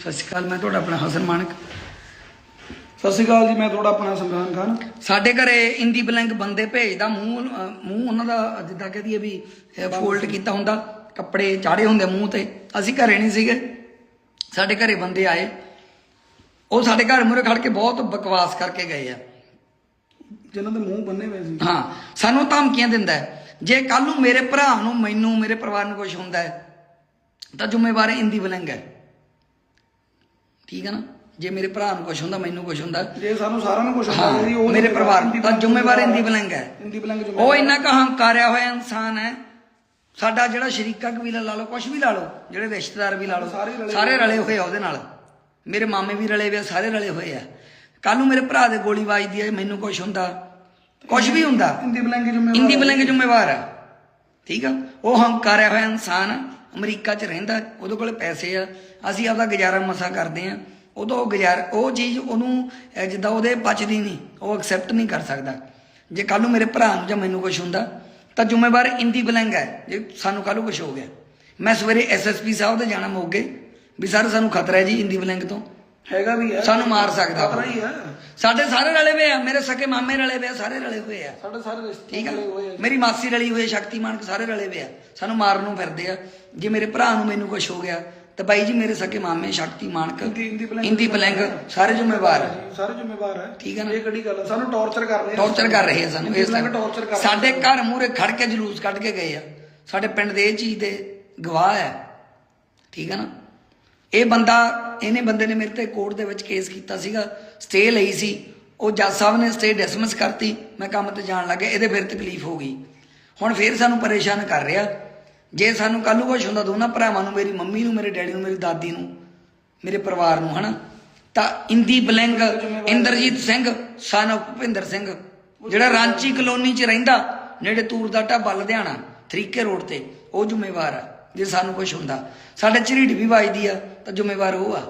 ਸਤਿ ਸ਼੍ਰੀ ਅਕਾਲ ਮੈਂ ਤੁਹਾਡਾ ਆਪਣਾ ਹਸਨ ਮਾਨਕ। ਸਤਿ ਸ਼੍ਰੀ ਅਕਾਲ ਜੀ ਮੈਂ ਤੁਹਾਡਾ ਆਪਣਾ ਸਮਰਾਨ ਖਾਨ। ਸਾਡੇ ਘਰੇ ਇੰਦੀ ਬਲੈਂਕ ਬੰਦੇ ਭੇਜਦਾ ਮੂੰਹ ਅਹ ਮੂੰਹ ਉਹਨਾਂ ਦਾ ਜਿੱਦਾਂ ਕਹਦੀਏ ਵੀ ਫੋਲਡ ਕੀਤਾ ਹੁੰਦਾ ਕੱਪੜੇ ਚਾੜੇ ਹੁੰਦੇ ਮੂੰਹ ਤੇ। ਅਸੀਂ ਘਰੇ ਨਹੀਂ ਸੀਗੇ। ਸਾਡੇ ਘਰੇ ਬੰਦੇ ਆਏ। ਉਹ ਸਾਡੇ ਘਰ ਮੂਹਰੇ ਖੜ ਕੇ ਬਹੁਤ ਬਕਵਾਸ ਕਰਕੇ ਗਏ ਆ। ਜਿਨ੍ਹਾਂ ਦੇ ਮੂੰਹ ਬੰਨੇ ਹੋਏ ਸੀ। ਹਾਂ ਸਾਨੂੰ ਧਮਕੀਆਂ ਦਿੰਦਾ ਹੈ। ਜੇ ਕੱਲ ਨੂੰ ਮੇਰੇ ਭਰਾ ਨੂੰ ਮੈਨੂੰ ਮੇਰੇ ਪਰਿਵਾਰ ਨੂੰ ਕੁਝ ਹੁੰਦਾ ਹੈ ਤਾਂ ਜ਼ਿੰਮੇਵਾਰ ਇੰਦੀ ਬਲੈਂਕ ਹੈ। ਠੀਕ ਹੈ ਨਾ? ਜੇ ਮੇਰੇ ਭਰਾ ਨੂੰ ਕੁਝ ਹੁੰਦਾ ਮੈਨੂੰ ਕੁਝ ਹੁੰਦਾ। ਜੇ ਸਾਨੂੰ ਸਾਰਿਆਂ ਨੂੰ ਕੁਝ ਹਾਂ ਮੇਰੇ ਪਰਿਵਾਰ ਨੂੰ ਤਾਂ ਜ਼ਿੰਮੇਵਾਰ ਇੰਦੀ ਬਲੈਂਕ ਹੈ। ਇੰਦੀ ਬਲੰਗ ਉਹ ਇੰਨਾ ਕੁ ਹੰਕਾਰਿਆ ਹੋਇਆ ਇਨਸਾਨ ਹੈ। ਸਾਡਾ ਜਿਹੜਾ ਸ਼ਰੀਕਾ ਕਬੀਲਾ ਲਾ ਲਓ ਕੁਝ ਵੀ ਲਾ ਲਓ ਜਿਹੜੇ ਰਿਸ਼ਤੇਦਾਰ ਵੀ ਲਾ ਲਓ ਸਾਰੇ ਰਲੇ ਹੋਏ ਆ। ਉਹਦੇ ਨਾਲ। ਮੇਰੇ ਮਾਮੇ ਵੀ ਰਲੇ ਹੋਏ ਆ ਸਾਰੇ ਰਲੇ ਹੋਏ ਆ। ਕੱਲ ਨੂੰ ਮੇਰੇ ਭਰਾ ਦੇ ਗੋਲੀ ਵੱਜਦੀ ਹੈ ਮੈਨੂੰ ਕੁਝ ਹੁੰਦਾ। ਕੁਝ ਵੀ ਹੁੰਦਾ। ਇੰਦੀ ਬਲੰਗ ਜ਼ਿੰਮੇਵਾਰ ਇੰਦੀ ਬਲੰਗ ਜ਼ਿੰਮੇਵਾਰ ਆ ਠੀਕ ਆ? ਉਹ ਹੰਕਾਰਿਆ ਹੋਇਆ ਇਨਸਾਨ ਅਮਰੀਕਾ 'ਚ ਰਹਿੰਦਾ, ਉਹਦੇ ਕੋਲ ਪੈਸੇ ਆ। ਅਸੀਂ ਆਪਦਾ ਗੁਜ਼ਾਰਾ ਮਸਾ ਕਰਦੇ ਆ। ਉਦੋਂ ਉਹ ਗੁਜ਼ਾਰ, ਉਹ ਚੀਜ਼ ਉਹਨੂੰ ਜਿੱਦਾਂ ਉਹਦੇ ਪਚਦੀ ਨਹੀਂ, ਉਹ ਐਕਸੈਪਟ ਨਹੀਂ ਕਰ ਸਕਦਾ। ਜੇ ਕੱਲ ਨੂੰ ਮੇਰੇ ਭਰਾ ਨੂੰ ਜਾਂ ਮੈਨੂੰ ਕੁਝ ਹੁੰਦਾ, ਤਾਂ ਜ਼ਿੰਮੇਵਾਰ ਇੰਦੀ ਬਲੰਗ ਹੈ। ਜੇ ਸਾਨੂੰ ਕੱਲ ਨੂੰ ਕੁਝ ਹੋ ਗਿਆ। ਮੈਂ ਸਵੇਰੇ ਐਸਐਸਪੀ ਸਾਹਿਬ ਦੇ ਜਾਣਾ ਮੋਗੇ, ਵੀ ਸਰ, ਸਾਨੂੰ ਖਤਰਾ ਹੈ ਜੀ ਇੰਦੀ ਬਲੰਗ ਤੋਂ। ਹੈਗਾ ਵੀ ਹੈ ਸਾਨੂੰ ਮਾਰ ਸਕਦਾ ਉਹ। ਹੀ ਹੈ ਸਾਡੇ ਸਾਰੇ ਰਲੇ ਹੋਏ ਆ ਮੇਰੇ ਸਕੇ ਮਾਮੇ ਰਲੇ ਹੋਏ ਆ ਸਾਰੇ ਰਲੇ ਹੋਏ ਆ। ਸਾਡੇ ਸਾਰੇ ਰਿਸ਼ਤੇ ਠੀਕ ਆ। ਹੋਏ ਆ ਮੇਰੀ ਮਾਸੀ ਰਲੀ ਹੋਈ ਹੈ ਸ਼ਕਤੀਮਾਨ ਸਾਰੇ ਰਲੇ ਹੋਏ ਆ। ਸਾਨੂੰ ਮਾਰਨ ਨੂੰ ਫਿਰਦੇ ਆ। ਜੇ ਮੇਰੇ ਭਰਾ ਨੂੰ ਮੈਨੂੰ ਕੁਝ ਹੋ ਗਿਆ ਤਾਂ ਬਾਈ ਜੀ ਮੇਰੇ ਸਕੇ ਮਾਮੇ ਸ਼ਕਤੀਮਾਨਕ ਇੰਦੀ ਇੰਦੀ ਬਲੈਂਗ ਸਾਰੇ ਜ਼ਿੰਮੇਵਾਰ ਆ। ਸਾਰੇ ਜ਼ਿੰਮੇਵਾਰ ਹੈ ਠੀਕ ਹੈ ਨਾ? ਇਹ ਕਿਹੜੀ ਗੱਲ ਹੈ ਸਾਨੂੰ ਟੌਰਚਰ ਕਰ ਰਹੇ ਆ। ਟੌਰਚਰ ਕਰ ਰਹੇ ਆ ਸਾਨੂੰ ਇਸ ਬਲੰਗ ਟੌਰਚਰ ਕਰ ਤਰ੍ਹਾਂ ਸਾਡੇ ਘਰ ਮੂਹਰੇ ਖੜ ਕੇ ਜਲੂਸ ਕੱਢ ਕੇ ਗਏ ਆ। ਸਾਡੇ ਪਿੰਡ ਦੇ ਇਹ ਚੀਜ਼ ਦੇ ਗਵਾਹ ਹੈ ਠੀਕ ਹੈ ਨਾ? ਇਹ ਬੰਦਾ ਇਹਨੇ ਬੰਦੇ ਨੇ ਮੇਰੇ ਤੇ ਕੋਰਟ ਦੇ ਵਿੱਚ ਕੇਸ ਕੀਤਾ ਸੀਗਾ ਸਟੇ ਲਈ ਸੀ। ਉਹ ਜੱਜ ਸਾਹਿਬ ਨੇ ਸਟੇ ਡਿਸਮਿਸ ਕਰਤੀ। ਮੈਂ ਕੰਮ ਤੇ ਜਾਣ ਲੱਗਾ, ਇਹਦੇ ਫਿਰ ਤਕਲੀਫ ਹੋ ਗਈ। ਹੁਣ ਫਿਰ ਸਾਨੂੰ ਪਰੇਸ਼ਾਨ ਕਰ ਰਿਹਾ। ਜੇ ਸਾਨੂੰ ਕੱਲ ਨੂੰ ਕੁਝ ਹੁੰਦਾ, ਦੋਨਾਂ ਭਰਾਵਾਂ ਨੂੰ, ਮੇਰੀ ਮੰਮੀ ਨੂੰ, ਮੇਰੇ ਡੈਡੀ ਨੂੰ, ਮੇਰੀ ਦਾਦੀ ਨੂੰ, ਮੇਰੇ ਪਰਿਵਾਰ ਨੂੰ, ਹਨਾ? ਤਾਂ ਇੰਦੀ ਬਲੈਂਗ, ਇੰਦਰਜੀਤ ਸਿੰਘ ਸਨ ਭੁਪਿੰਦਰ ਸਿੰਘ, ਜਿਹੜਾ ਰਾਂਚੀ ਕਲੋਨੀ 'ਚ ਰਹਿੰਦਾ, ਨੇੜੇ ਤੂਰ ਦਾ ਢਾਬਾ ਲੁਧਿਆਣਾ, ਤਰੀਕੇ ਰੋਡ ਤੇ, ਉਹ ਜ਼ਿੰਮੇਵਾਰ ਆ। ਜੇ ਸਾਨੂੰ ਕੁਝ ਹੁੰਦਾ। ਸਾਡੇ ਝਰੀਟ ਵੀ ਵੱਜਦੀ ਆ ਤਾਂ ਜ਼ਿੰਮੇਵਾਰ ਉਹ ਆ।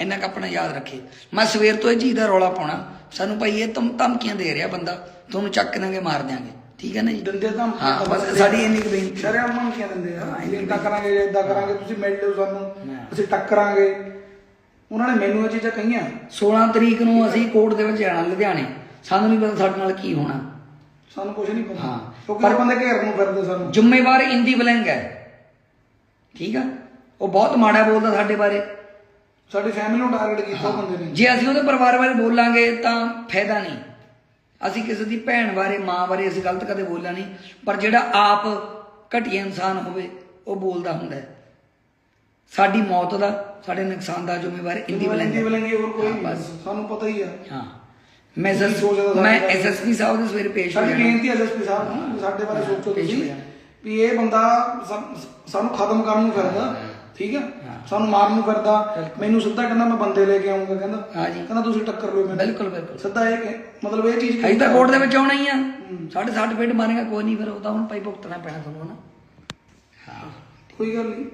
ਇੰਨਾ ਕੁ ਆਪਣਾ ਯਾਦ ਰੱਖੇ ਮੈਂ ਸਵੇਰ ਤੋਂ ਇਹ ਚੀਜ਼ ਦਾ ਰੌਲਾ ਪਾਉਣਾ। ਸਾਨੂੰ ਭਾਈ ਇਹ ਧਮ ਧਮਕੀਆਂ ਦੇ ਰਿਹਾ ਬੰਦਾ। ਤੁਹਾਨੂੰ ਚੱਕ ਦਾਂਗੇ ਮਾਰ ਦਿਆਂਗੇ। ਠੀਕ ਹੈ ਨਾ ਜੀ? ਦਿੰਦੇ ਤਾਂ ਹਾਂ ਬਸ ਸਾਡੀ ਇੰਨੀ ਕੁ ਬੇਨਤੀ। ਸ਼ਰਿਆਮ ਮੰਗੀਆਂ ਦਿੰਦੇ ਆ। ਇਦਾਂ ਕਰਾਂਗੇ ਇਦਾਂ ਕਰਾਂਗੇ ਤੁਸੀਂ ਮਿਲ ਲਿਓ ਸਾਨੂੰ। ਅਸੀਂ ਟੱਕਰਾਂਗੇ। ਉਹਨਾਂ ਨੇ ਮੈਨੂੰ ਇਹ ਚੀਜ਼ਾਂ ਕਹੀਆਂ। 16 ਤਰੀਕ ਨੂੰ ਅਸੀਂ ਕੋਰਟ ਦੇ ਵਿੱਚ ਜਾਣਾ ਲੁਧਿਆਣੇ। ਸਾਨੂੰ ਨਹੀਂ ਪਤਾ ਸਾਡੇ ਨਾਲ ਕੀ ਹੋਣਾ। ਸਾਨੂੰ ਕੁਝ ਨਹੀਂ ਪਤਾ। ਹਾਂ। ਕਿਉਂਕਿ ਬੰਦੇ ਘੇਰ ਨੂੰ ਫਿਰਦੇ ਸਾਨੂੰ। ਜ਼ਿੰਮੇਵਾਰ ਇੰਦੀ ਬਲੰਗ ਹੈ। ਠੀਕ ਆ? ਉਹ ਬਹੁਤ ਮਾੜਾ ਬੋਲਦਾ ਸਾਡੇ ਬਾਰੇ। ਸਾਡੀ ਫੈਮਿਲੀ ਨੂੰ ਟਾਰਗੇਟ ਕੀਤਾ ਉਹ ਬੰਦੇ ਨੇ। ਜੇ ਅਸੀਂ ਉਹਦੇ ਪਰਿਵਾਰ ਬਾਰੇ ਬੋਲਾਂਗੇ ਤਾਂ ਫਾਇਦਾ ਨਹੀਂ। ਅਸੀਂ ਕਿਸੇ ਦੀ ਭੈਣ ਬਾਰੇ ਮਾਂ ਬਾਰੇ ਅਸੀਂ ਗਲਤ ਕਦੇ ਬੋਲਿਆ ਨਹੀਂ। ਪਰ ਜਿਹੜਾ ਆਪ ਘਟੀਆ ਇਨਸਾਨ ਹੋਵੇ ਉਹ ਬੋਲਦਾ ਹੁੰਦਾ ਹੈ। ਸਾਡੀ ਮੌਤ ਦਾ ਸਾਡੇ ਨੁਕਸਾਨ ਦਾ ਜ਼ਿੰਮੇਵਾਰ ਇੰਦੀ ਬਲੰਗ ਬਲੰਗੀ ਹੋਰ ਕੋਈ ਨਹੀਂ। ਸਾਨੂੰ ਪਤਾ ਹੀ ਆ। ਹਾਂ। ਮੈਂ ਮੈਂ? ਐਸਐਸਪੀ ਸਾਹਿਬ ਦੇ ਸਵੇਰੇ ਪੇਸ਼ ਹੋ ਸਾਡੀ ਬੇਨਤੀ ਹੈ ਐਸਪੀ ਸਾਹਿਬ ਨੂੰ ਸਾਡੇ ਬਾਰੇ ਸੋਚੋ ਤੁਸੀਂ। ਵੀ ਇਹ ਬੰਦਾ ਸਾਨੂੰ ਖਤਮ ਕਰਨ ਨੂੰ ਫਿਰਦਾ ਠੀਕ ਹੈ? ਸਾਨੂੰ ਮਾਰਨ ਨੂੰ ਫਿਰਦਾ ਮੈਨੂੰ ਸਿੱਧਾ ਕਹਿੰਦਾ ਮੈਂ ਬੰਦੇ ਲੈ ਕੇ ਆਉਂਗਾ ਕਹਿੰਦਾ। ਹਾਂ ਕਹਿੰਦਾ ਤੁਸੀਂ ਟੱਕਰ ਲਿਓ ਮੈਨੂੰ। ਬਿਲਕੁਲ ਬਿਲਕੁਲ। ਸਿੱਧਾ ਇਹ ਮਤਲਬ ਇਹ ਚੀਜ਼ ਅਸੀਂ ਤਾਂ ਕੋਰਟ ਦੇ ਵਿੱਚ ਆਉਣਾ ਹੀ ਆ। ਸਾਡੇ ਸੱਟ ਫੇਟ ਮਾਰੇਗਾ ਕੋਈ ਨਹੀਂ ਫਿਰ ਉਹ ਤਾਂ ਹੁਣ ਭਾਈ ਭੁਗਤਣਾ ਪੈਣਾ ਤੁਹਾਨੂੰ ਹਨਾ? ਕੋਈ ਗੱਲ ਨਹੀਂ।